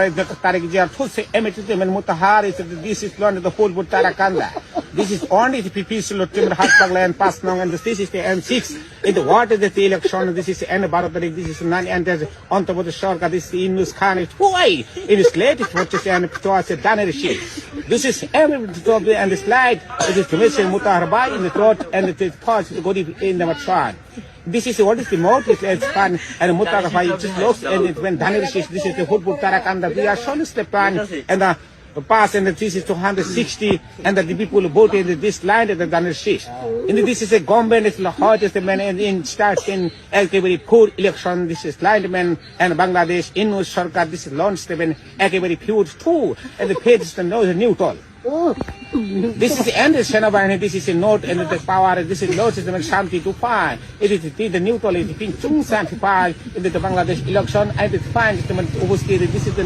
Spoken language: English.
President Tarek Jiar Tusi, Emmett Tim and Mutahari, this is learned the whole Butarakanda. This is only the PP Sulutim Hatpagla and Pasnong and this is the M6. In the water the election, this is the end of this is none and there's on top of the Shorka, this is the Inus Khan, why? It is late, what you say, and a Danner This is every top and the slide, it is Commission Mutaharbai in the throat and it is parts to go in the Matran. This is what is the motive it's fun. And Mutarafai just looks and it when Danner this is the football Tarakanda, we are shown the plan and the pass and this is 260 and that the people voted in this land and the Shish. And this is a government, it's the hottest man and in starts in every poor election, this is landman and Bangladesh, in Sarkar, this is launch seven, every huge too, and the page is the neutral. This is the end of Shanabani, this is a note and the power, this is Lord system and Shanti to find. It is the, the neutral, it is being five in the Bangladesh election, and it's fine, this is the